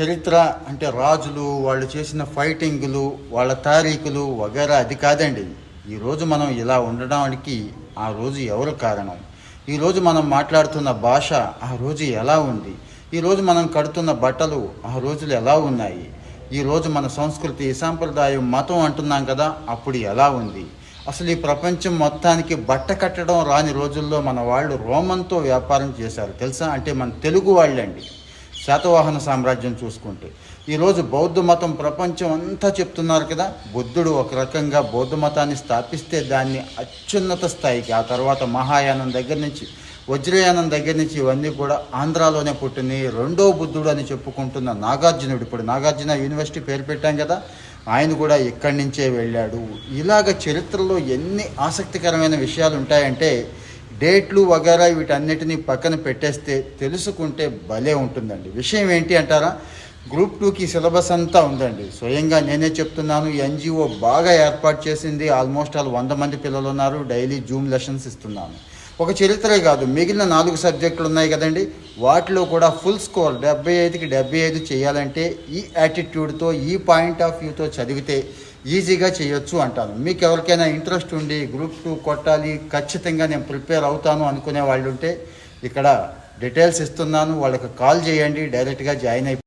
చరిత్ర అంటే రాజులు వాళ్ళు చేసిన ఫైటింగులు వాళ్ళ తారీఖులు వగేరా అది కాదండి. ఈరోజు మనం ఇలా ఉండడానికి ఆ రోజు ఎవరు కారణం? ఈరోజు మనం మాట్లాడుతున్న భాష ఆ రోజు ఎలా ఉంది? ఈరోజు మనం కడుతున్న బట్టలు ఆ రోజులు ఎలా ఉన్నాయి? ఈరోజు మన సంస్కృతి సాంప్రదాయం మతం అంటున్నాం కదా అప్పుడు ఎలా ఉంది? అసలు ఈ ప్రపంచం మొత్తానికి బట్ట కట్టడం రాని రోజుల్లో మన వాళ్ళు రోమంతో వ్యాపారం చేశారు. తెలుసా? అంటే మన తెలుగు వాళ్ళండి. శాతవాహన సామ్రాజ్యం చూసుకుంటే. ఈరోజు బౌద్ధ మతం ప్రపంచం అంతా చెప్తున్నారు కదా బుద్ధుడు ఒక రకంగా బౌద్ధ మతాన్ని స్థాపిస్తే దాన్ని అత్యున్నత స్థాయికి ఆ తర్వాత మహాయానం దగ్గర నుంచి వజ్రయానం దగ్గర నుంచి ఇవన్నీ కూడా ఆంధ్రాలోనే పుట్టినాయి రెండో బుద్ధుడు అని చెప్పుకుంటున్న నాగార్జునుడు ఇప్పుడు నాగార్జున యూనివర్సిటీ పేరు పెట్టాం కదా ఆయన కూడా ఇక్కడి నుంచే వెళ్ళాడు. ఇలాగ చరిత్రలో ఎన్ని ఆసక్తికరమైన విషయాలు ఉంటాయంటే డేట్లు వగేరా వీటన్నిటిని పక్కన పెట్టేస్తే తెలుసుకుంటే భలే ఉంటుందండి. విషయం ఏంటి అంటారా? గ్రూప్ టూకి సిలబస్ అంతా ఉందండి. స్వయంగా నేనే చెప్తున్నాను ఎన్జిఓ బాగా ఏర్పాటు చేసింది. ఆల్మోస్ట్ ఆల్ వంద మంది పిల్లలు ఉన్నారు. డైలీ జూమ్ లెసన్స్ ఇస్తున్నాను. ఒక చరిత్రే కాదు మిగిలిన నాలుగు సబ్జెక్టులు ఉన్నాయి కదండి. వాటిలో కూడా ఫుల్ స్కోర్ డెబ్బై ఐదుకి డెబ్బై ఐదు చేయాలంటే ఈ యాటిట్యూడ్తో ఈ పాయింట్ ఆఫ్ వ్యూతో చదివితే ఈజీగా చేయొచ్చు అంటాను. మీకు ఎవరికైనా ఇంట్రెస్ట్ ఉండి గ్రూప్ టూ కొట్టాలి ఖచ్చితంగా నేను ప్రిపేర్ అవుతాను అనుకునే వాళ్ళు ఉంటే ఇక్కడ డీటెయిల్స్ ఇస్తున్నాను. వాళ్ళకి కాల్ చేయండి డైరెక్ట్గా జాయిన్ అయిపో